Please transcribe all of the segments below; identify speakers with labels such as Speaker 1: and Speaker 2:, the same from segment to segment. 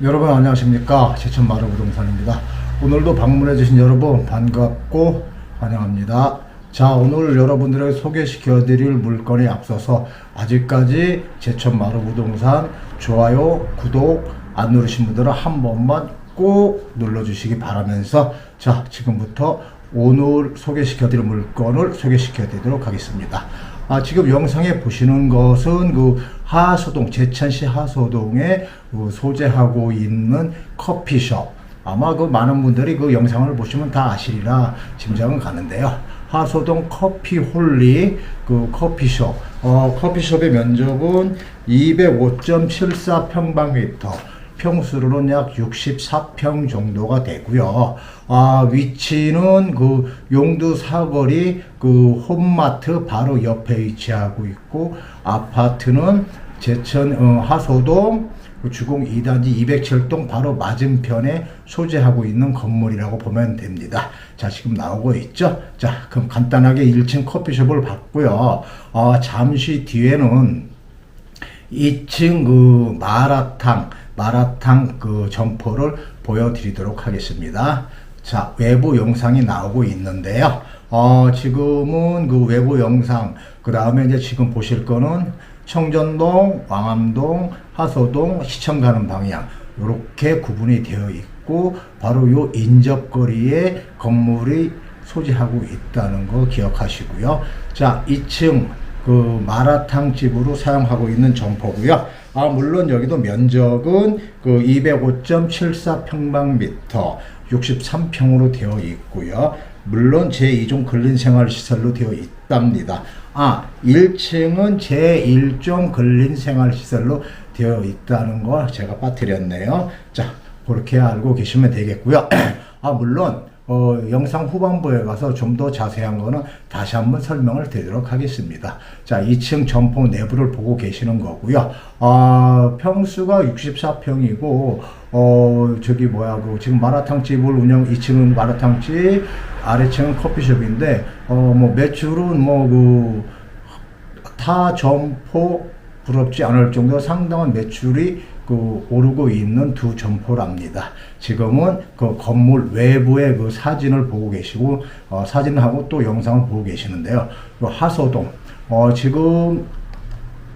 Speaker 1: 여러분 안녕하십니까? 제천 마루 부동산입니다. 오늘도 방문해 주신 여러분 반갑고 환영합니다. 자 오늘 여러분들에게 소개시켜 드릴 물건에 앞서서 아직까지 제천 마루 부동산 좋아요 구독 안 누르신 분들은 한 번만 꼭 눌러 주시기 바라면서 자 지금부터 오늘 소개시켜 드릴 물건을 소개시켜 드리도록 하겠습니다 아, 지금 영상에 보시는 것은 그 하소동, 제천시 하소동에 그 소재하고 있는 커피숍. 아마 그 많은 분들이 그 영상을 보시면 다 아시리라 짐작은 가는데요. 하소동 커피홀리 그 커피숍. 어, 커피숍의 면적은 205.74 평방미터. 평수로는 약 64평 정도가 되고요. 아, 위치는 그 용두 사거리 그 홈마트 바로 옆에 위치하고 있고 아파트는 제천 어, 하소동 그 주공 2단지 207동 바로 맞은편에 소재하고 있는 건물이라고 보면 됩니다. 자, 지금 나오고 있죠? 자, 그럼 간단하게 1층 커피숍을 봤고요. 어, 잠시 뒤에는 2층 그 마라탕 마라탕 그 점포를 보여드리도록 하겠습니다. 자 외부 영상이 나오고 있는데요. 어, 지금은 그 외부 영상 그 다음에 이제 지금 보실 거는 청전동, 왕암동, 하소동 시청 가는 방향 이렇게 구분이 되어 있고 바로 요 인접거리에 건물이 소지하고 있다는 거 기억하시고요. 자 2층 그 마라탕 집으로 사용하고 있는 점포고요. 아 물론 여기도 면적은 그 205.74평방미터 63평으로 되어 있고요. 물론 제2종 근린생활시설로 되어 있답니다. 아 1층은 제1종 근린생활시설로 되어 있다는 거 제가 빠뜨렸네요. 자 그렇게 알고 계시면 되겠고요. 아 물론 어, 영상 후반부에 가서 좀 더 자세한 거는 다시 한번 설명을 드리도록 하겠습니다. 자, 2층 점포 내부를 보고 계시는 거고요. 아, 평수가 64평이고, 어, 저기 뭐야, 그 지금 마라탕 집을 운영, 2층은 마라탕 집, 아래층은 커피숍인데, 어, 뭐 매출은 뭐 그, 타 점포 부럽지 않을 정도로 상당한 매출이 그 오르고 있는 두 점포랍니다. 지금은 그 건물 외부의 그 사진을 보고 계시고 어, 사진하고 또 영상을 보고 계시는데요. 그 하소동 어, 지금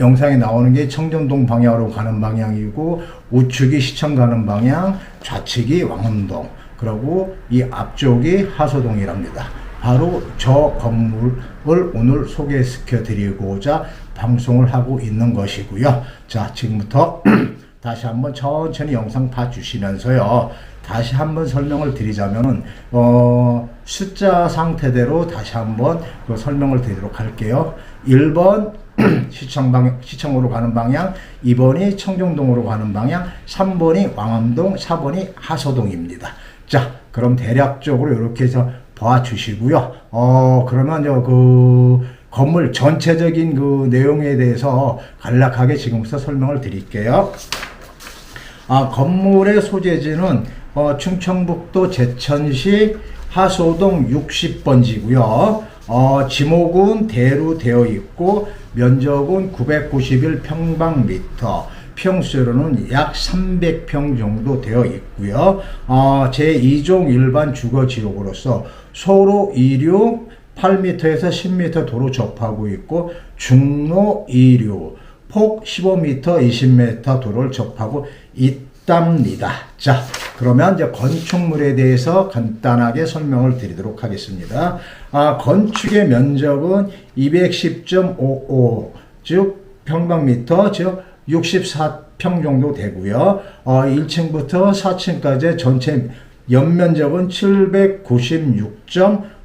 Speaker 1: 영상에 나오는 게 청정동 방향으로 가는 방향이고 우측이 시청 가는 방향, 좌측이 왕암동. 그리고 이 앞쪽이 하소동이랍니다. 바로 저 건물을 오늘 소개시켜 드리고자 방송을 하고 있는 것이고요. 자, 지금부터 다시 한번 천천히 영상 봐주시면서요. 다시 한번 설명을 드리자면은, 어, 숫자 상태대로 다시 한번 그 설명을 드리도록 할게요. 1번 시청 방 시청으로 가는 방향, 2번이 청정동으로 가는 방향, 3번이 왕암동, 4번이 하소동입니다. 자, 그럼 대략적으로 이렇게 해서 봐주시고요. 어, 그러면 저그 건물 전체적인 그 내용에 대해서 간략하게 지금부터 설명을 드릴게요. 아, 건물의 소재지는 어, 충청북도 제천시 하소동 60번지고요. 어, 지목은 대로 되어 있고 면적은 991평방미터, 평수로는 약 300평 정도 되어 있고요. 어, 제2종 일반 주거 지역으로서 소로 26 8m에서 10m 도로 접하고 있고 중로 2류 폭 15m, 20m 도로를 접하고 있답니다. 자, 그러면 이제 건축물에 대해서 간단하게 설명을 드리도록 하겠습니다. 아, 건축의 면적은 210.55, 즉 평방미터, 즉 64평 정도 되고요. 어, 1층부터 4층까지 전체 연면적은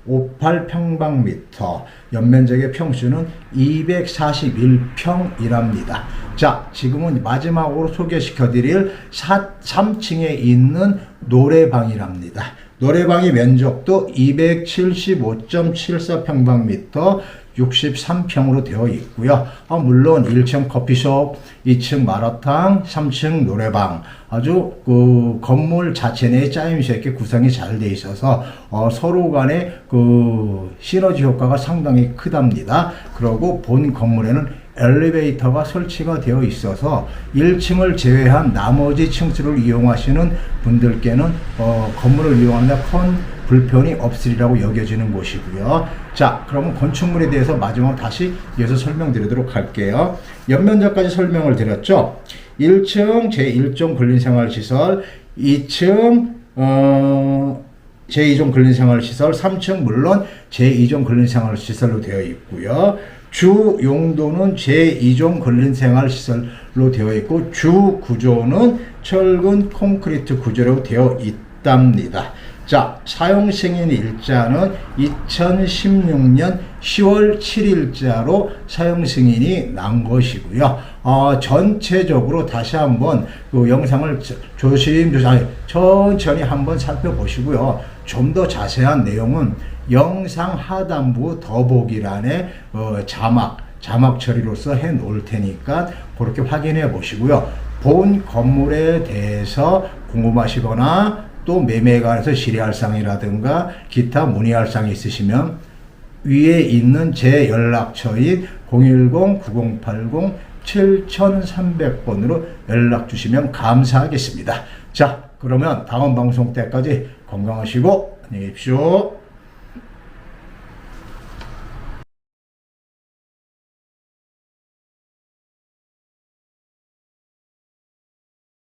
Speaker 1: 796.58평방미터, 연면적의 평수는 241평이랍니다. 자, 지금은 마지막으로 소개시켜 드릴 3층에 있는 노래방이랍니다. 노래방의 면적도 275.74평방미터, 63평으로 되어 있고요. 아, 물론 1층 커피숍, 2층 마라탕, 3층 노래방 아주 그 건물 자체 내에 짜임새 있게 구성이 잘 돼 있어서 어, 서로 간의 그 시너지 효과가 상당히 크답니다. 그리고 본 건물에는 엘리베이터가 설치가 되어 있어서 1층을 제외한 나머지 층수를 이용하시는 분들께는 어, 건물을 이용하는데 큰 불편이 없으리라고 여겨지는 곳이고요. 자, 그러면 건축물에 대해서 마지막 다시 이어서 설명드리도록 할게요. 옆면적까지 설명을 드렸죠. 1층 제1종 근린생활시설, 2층 어, 제2종 근린생활시설, 3층 물론 제2종 근린생활시설로 되어 있고요. 주 용도는 제2종 근린생활시설로 되어 있고 주 구조는 철근 콘크리트 구조로 되어 있답니다. 자, 사용 승인 일자는 2016년 10월 7일자로 사용 승인이 난 것이고요. 어, 전체적으로 다시 한번 그 영상을 저- 조심조심 천천히 한번 살펴보시고요. 좀 더 자세한 내용은 영상 하단부 더보기란에 어, 자막 자막 처리로서 해 놓을 테니까 그렇게 확인해 보시고요. 본 건물에 대해서 궁금하시거나 또 매매에 관해서 질의할 사항이라든가 기타 문의할 사항이 있으시면 위에 있는 제 연락처인 010-9080-7300번으로 연락 주시면 감사하겠습니다. 자, 그러면 다음 방송 때까지 건강하시고 안녕히 계십시오.